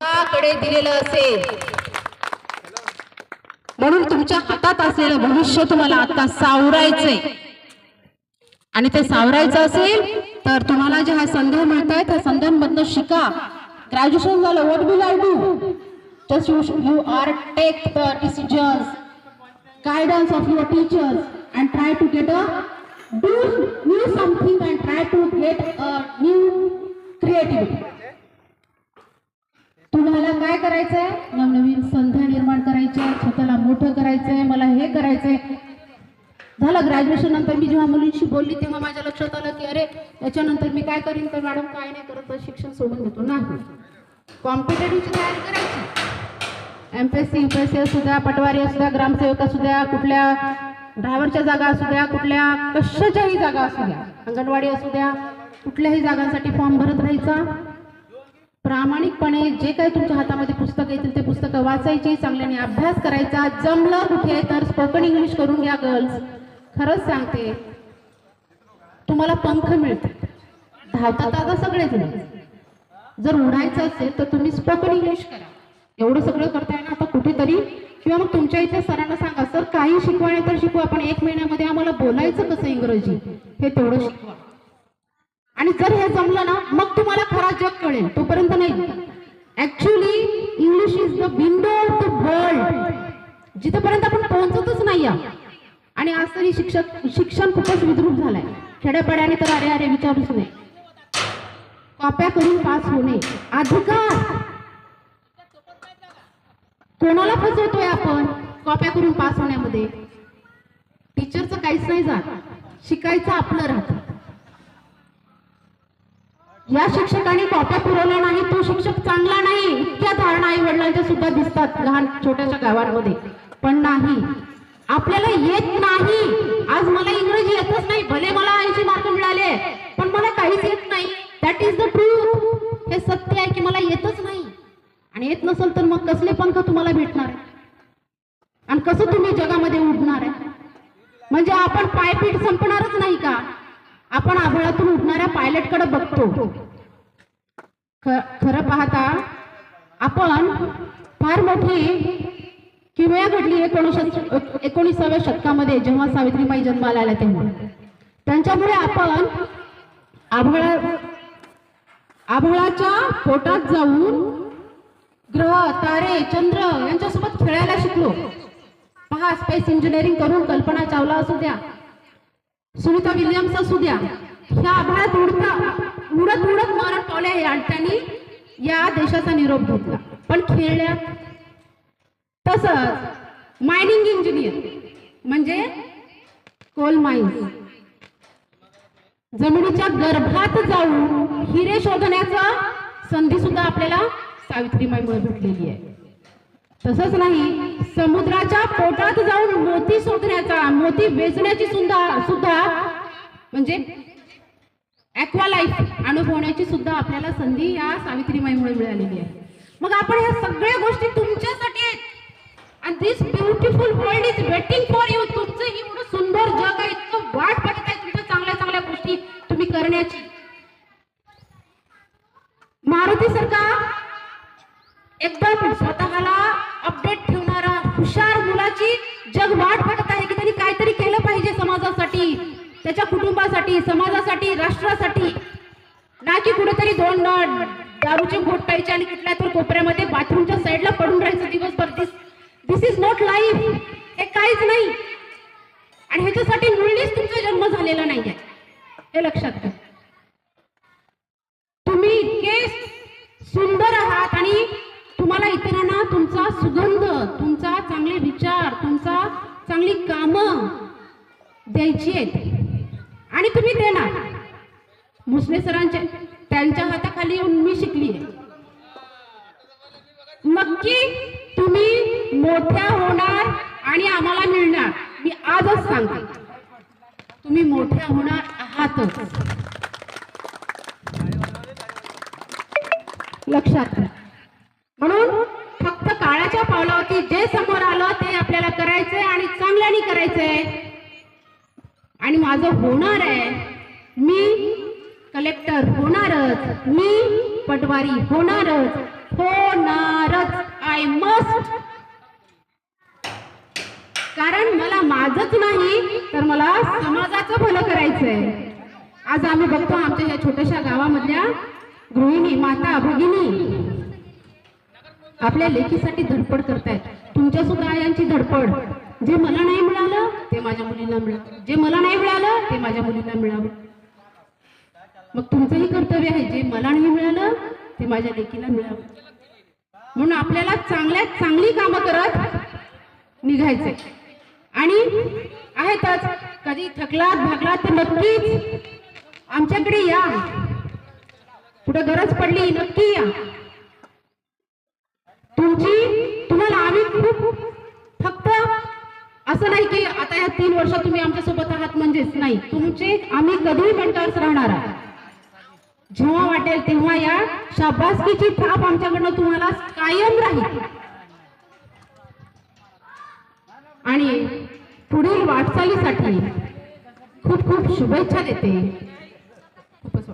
कडे दिलेलं असेल. म्हणून तुमच्या हातात असलेलं भविष्य तुम्हाला आता सावरायचंय. आणि ते सावरायचं असेल तर तुम्हाला ज्या हा संदेह मिळत आहेत त्या संदेहांमधनं शिका. ग्रॅज्युएशन झालं. What will I do just you you are take the decisions guidance of your teachers and try to get a do new something and try to get a new creativity करायचंय नवनवीन संध्या निर्माण करायच्या स्वतःला मोठं करायचंय मला हे करायचंय. झालं ग्रॅज्युएशन नंतर मी जेव्हा मुलींशी बोलली तेव्हा माझ्या लक्षात आलं की अरे याच्यानंतर मी काय करीन? तर मॅडम काय नाही करत शिक्षण सोडून देतो. नाही. कॉम्पिटेटिव्हची तयारी करायची. एमपीएससी युपीएससी असू द्या पटवारी असू द्या ग्रामसेवक असू द्या कुठल्या ड्रायव्हरच्या जागा असू द्या कुठल्या कशाच्याही जागा असू द्या अंगणवाडी असू द्या कुठल्याही जागांसाठी फॉर्म भरत राहायचा. प्रामाणिकपणे जे काही तुमच्या हातामध्ये पुस्तक येतील ते पुस्तकं वाचायची चांगल्याने अभ्यास करायचा. जमलं कुठे तर स्पोकन इंग्लिश करून घ्या गर्ल्स खरंच सांगते तुम्हाला पंख मिळते धावतात आता सगळेच नाही जर उडायचं असेल तर तुम्ही स्पोकन इंग्लिश करा. एवढं सगळं करताय ना आता कुठेतरी किंवा मग तुमच्या इथे सरांना सांगा सर काही शिकवा तर शिकू आपण एक महिन्यामध्ये आम्हाला बोलायचं कसं इंग्रजी हे तेवढं शिकवा आणि जर हे जमलं ना मग तुम्हाला खरा जग कळेल तोपर्यंत नाही actually English is the window of the world जिथपर्यंत आपण पोहोचतच नाही आणि आज तरी शिक्षक शिक्षण खूपच विद्रूप झालंय. खेड्यापाड्याने तर अरे अरे विचारूच नाही कॉप्या करून पास होणे अधिकार. कोणाला फसवतोय आपण? कॉप्या करून पास होण्यामध्ये. टीचरचं काहीच नाही जात. शिकायचं आपलं राहतं. या शिक्षकाने कॉप्या पुरवल्या नाही तो शिक्षक चांगला नाही. इतक्या धारणा आई वडिलांच्या सुद्धा दिसतात लहान छोट्याशा गावांमध्ये. पण नाही. आपल्याला येत नाही. आज मला इंग्रजी येतच नाही. भले मला ऐंशी मार्क मिळाले पण मला काहीच येत नाही. दॅट इज द ट्रूथ हे सत्य आहे की मला येतच नाही. आणि येत नसेल तर मग कसले पंख तुम्हाला भेटणार? आणि कसं तुम्ही जगामध्ये उडणार? आहे म्हणजे आपण पायपीट संपणारच नाही का? आपण आभाळातून उठणाऱ्या पायलटकडे बघतो. खरं पाहता आपण फार मोठी ही वेळ घडली एकोणीस एकोणीसाव्या शतकामध्ये जेव्हा सावित्रीबाई जन्माला आल्या तेव्हा. त्यांच्यामुळे आपण आभळा आभळाच्या पोटात जाऊन ग्रह तारे चंद्र यांच्यासोबत खेळायला शिकलो. पहा स्पेस इंजिनिअरिंग करून कल्पना चावला असू द्या. सुनीता विल्यम्स असू द्या. ह्या आभाळात उडता उडत उडत मरण पावल्या आणि त्यांनी या देशाचा निरोप घेतला. पण खेळल्या तसंच मायनिंग इंजिनियर म्हणजे कोल माइन्स जमिनीच्या गर्भात जाऊन हिरे शोधण्याचा संधी सुद्धा आपल्याला सावित्रीमाईमुळे भेटलेली आहे. तसंच नाही समुद्राच्या पोटात जाऊन मोती शोधण्याचा मोती वेचण्याची सुद्धा सुद्धा म्हणजे ॲक्वा लाईफ अनुभवण्याची सुद्धा आपल्याला संधी या सावित्रीमाईमुळे मिळालेली आहे. मग आपण ह्या सगळ्या गोष्टी तुमच्यासाठी आणि this beautiful world is waiting for you तुमचं ही एवढं सुंदर जग आहे इतकं वाट बघत आहे तुमच्या चांगल्या चांगल्या गोष्टी तुम्ही करण्याची. मारुती सरकार एकदम स्वतःला अपडेट ठेवणारा हुशार मुलाची जग वाट बघत आहे की त्यांनी काहीतरी केलं पाहिजे समाजासाठी त्याच्या कुटुंबासाठी समाजासाठी राष्ट्रासाठी. ना की कुठेतरी दोन दारूचे घोट प्यायचे आणि कुठल्या तर कोपऱ्यामध्ये बाथरूमच्या साईडला पडून राहायचं दिवसभर. This this is not life हे काहीच नाही. आणि ह्याच्यासाठी मुळीच तुमचा जन्म झालेला नाहीये. हे लक्षात घ्या तुम्ही इतके सुंदर आहात आणि तुम्हाला इतरांना तुमचा सुगंध तुमचा चांगले विचार तुमचा चांगली कामं द्यायची आहेत. आणि तुम्ही देणार. मुसले सरांचे त्यांच्या हाताखाली येऊन मी शिकली आहे नक्की तुम्ही मोठ्या होणार आणि आम्हाला मिळणार. मी आजच सांगते. तुम्ही मोठ्या होणार आहातच. लक्षात घ्या म्हणून फक्त काळाच्या पावलावरती जे समोर आलं ते आपल्याला करायचंय आणि चांगल्याने करायचंय. आणि माझं होणार आहे. मी कलेक्टर होणारच. मी पटवारी होणारच. होणारच. आय मस्ट कारण मला माझंच नाही तर मला समाजाचं भलं करायचंय. आज आम्ही बघतो आमच्या या छोट्याशा गावामधल्या गृहिणी माता भगिनी आपल्या लेखीसाठी धडपड करतायत. तुमच्या सुद्धा यांची धडपड. जे मला नाही मिळालं ते माझ्या मुलीला मिळालं. जे मला नाही मिळालं ते माझ्या मुलीला मिळावं मग तुमचंही कर्तव्य आहे जे मला नाही मिळालं ते माझ्या लेकीला मिळावं. म्हणून आपल्याला चांगल्यात चांगली कामं करत निघायचंय. आणि आहेतच कधी थकलात भागलात तर नक्कीच आमच्याकडे या. कुठं गरज पडली नक्की या. तुमची तुम्हाला आम्ही खूप फक्त असं नाही की आता या तीन वर्ष तुम्ही आमच्यासोबत आहात म्हणजेच नाही. तुमचे आम्ही कधीही मेंटर्स राहणार आहोत. जेव्हा वाटेल तेव्हा या. शाबासकीची थाप आमच्याकडनं तुम्हाला कायम राहील. आणि पुढील वाटचालीसाठी खूप खूप शुभेच्छा देते. खूपच